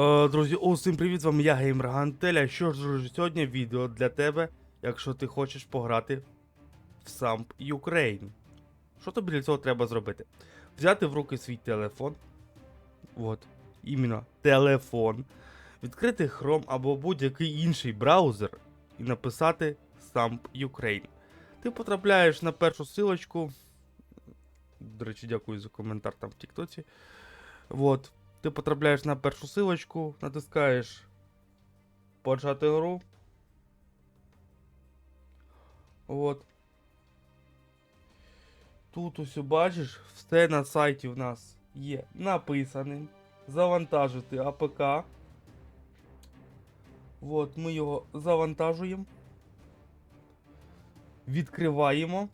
Е, друзі, усім привіт, з вами я Геймер Гантеля. Що ж, друзі, сьогодні відео для тебе, якщо ти хочеш пограти в Samp Ukraine. Що тобі для цього треба зробити? Взяти в руки свій телефон. От, іменно телефон. Відкрити Chrome або будь-який інший браузер і написати Samp Ukraine. Ти потрапляєш на першу силочку. До речі, дякую за коментар там в Тіктоці. Вот. Ти потрапляєш на першу силочку, натискаєш почати гру. От. Тут усе бачиш, все на сайті в нас є написаним. Завантажити АПК. От, ми його завантажуємо. Відкриваємо.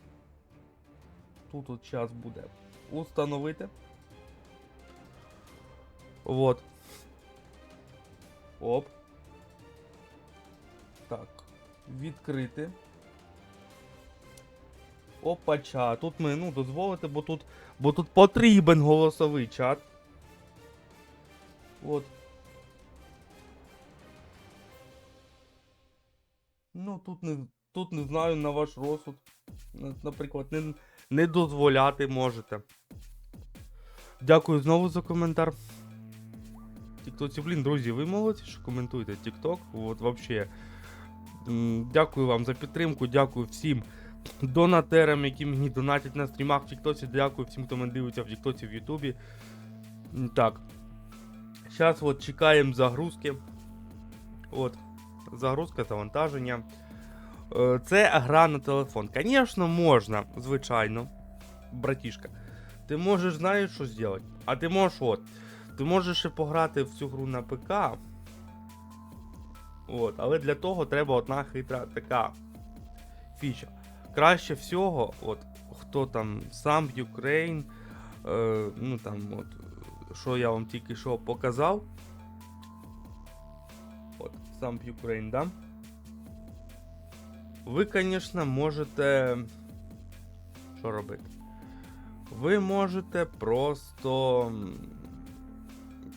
Тут от час буде установити. Вот. Оп. Так. Відкрити. Опача. Тут ми, ну, дозволити, бо тут, бо тут потрібен голосовий чат. От. Ну, тут не, тут не знаю на ваш розсуд. Наприклад, не, не дозволяти можете. Дякую знову за коментар. Тіктоці, блін, друзі, ви молодці, що коментуєте Тікток. От вообще. Дякую вам за підтримку, дякую всім донатерам, які мені донатять на стрімах в Тіктоці. Дякую всім, хто мене дивиться в Тіктоці в Ютубі. Так. Зараз от чекаємо загрузки. От. Загрузка, завантаження. Е, Це гра на телефон. Звісно, можна, звичайно. Братішка. Ти можеш, знаєш, що зробити? А ти можеш от. Ти можеш ще пограти в цю гру на ПК. От, але для того треба одна хитра така фіча. Краще всього, от, хто там сам Ukraine, е, ну там, от, що я вам тільки що показав. От, сам Ukraine, да? Ви, звісно, можете. Що робити? Ви можете просто.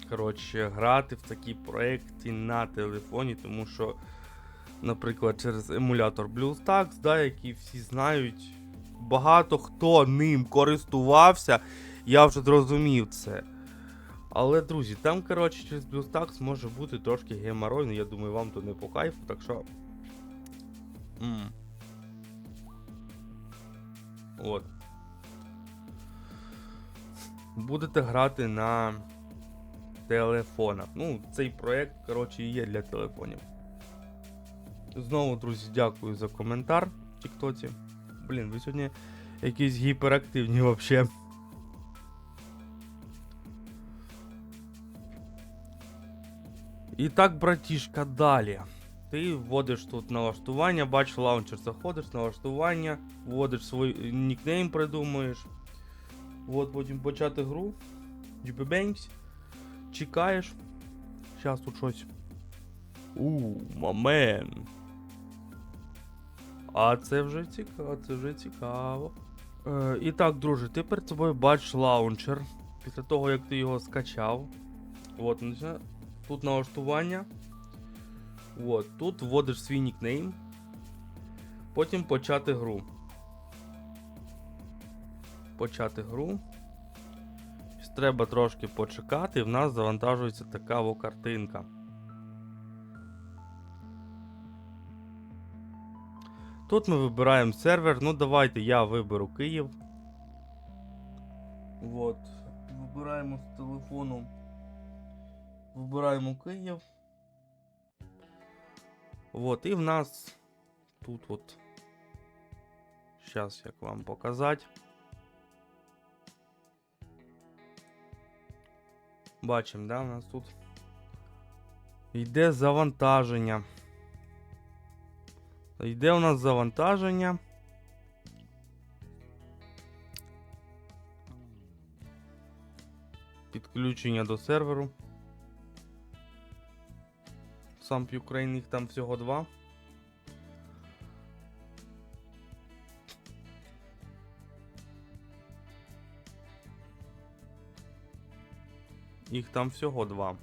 Коротше, грати в такі проекти на телефоні, тому що, наприклад, через емулятор BlueStacks, да, який всі знають, багато хто ним користувався, я вже зрозумів це. Але, друзі, там, коротше, через BlueStacks може бути трошки геморойно, я думаю, вам то не по кайфу, так що. м. От. Будете грати на телефонах. Ну, цей проект, коротше, є для телефонів. Знову, друзі, дякую за коментар в Тіктоці. Блін, ви сьогодні якісь гіперактивні взагалі. І так, братішка, далі. Ти вводиш тут налаштування, бачиш лаунчер, заходиш, налаштування, вводиш свій нікнейм, придумуєш. От потім почати гру. Джіпебенькс. Чекаєш. Зараз тут щось. У, мамен. А це вже цікаво, це вже цікаво. Е, і так, друже, ти перед собою бачиш лаунчер. Після того, як ти його скачав. От, тут налаштування. От, тут вводиш свій нікнейм. Потім почати гру. Почати гру. Треба трошки почекати, і в нас завантажується така во картинка. Тут ми вибираємо сервер. Ну, давайте я виберу Київ. Вот. Вибираємо з телефону. Вибираємо Київ. Вот, і в нас тут от. Зараз як вам показати. Бачимо, да, у нас тут йде завантаження. Йде у нас завантаження. Підключення до серверу. Сам Ukraine їх там всього два. Їх там всього два.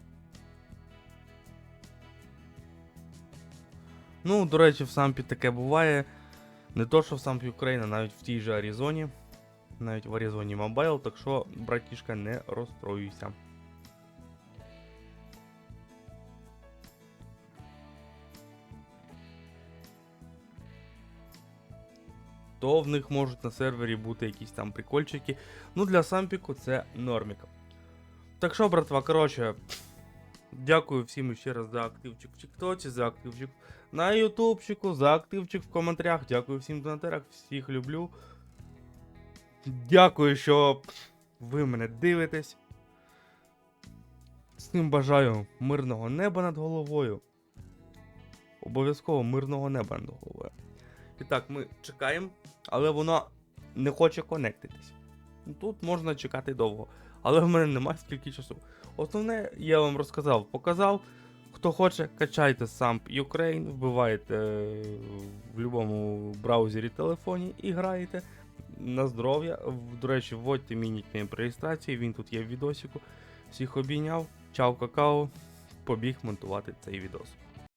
Ну, до речі, в сампі таке буває. Не то, що в сампі Україна, навіть в тій же Аризоні. Навіть в Аризоні Мобайл, так що, братішка, не розстроюйся. То в них можуть на сервері бути якісь там прикольчики. Ну для сампіку це нормік. Так що, братва, коротше, дякую всім ще раз за активчик в Тіктоці, за активчик на Ютубчику, за активчик в коментарях. Дякую всім донатерах, всіх люблю. Дякую, що ви мене дивитесь. Всім бажаю мирного неба над головою. Обов'язково мирного неба над головою. І так, ми чекаємо, але воно не хоче конектитись. Ну, Тут можна чекати довго, але в мене немає скільки часу. Основне, я вам розказав, показав. Хто хоче, качайте Samp Ukraine, вбиваєте е, в будь-якому браузері телефоні і граєте на здоров'я. До речі, вводьте мій нікнейм при реєстрації, він тут є в відосіку. Всіх обійняв, чав какао, побіг монтувати цей відос.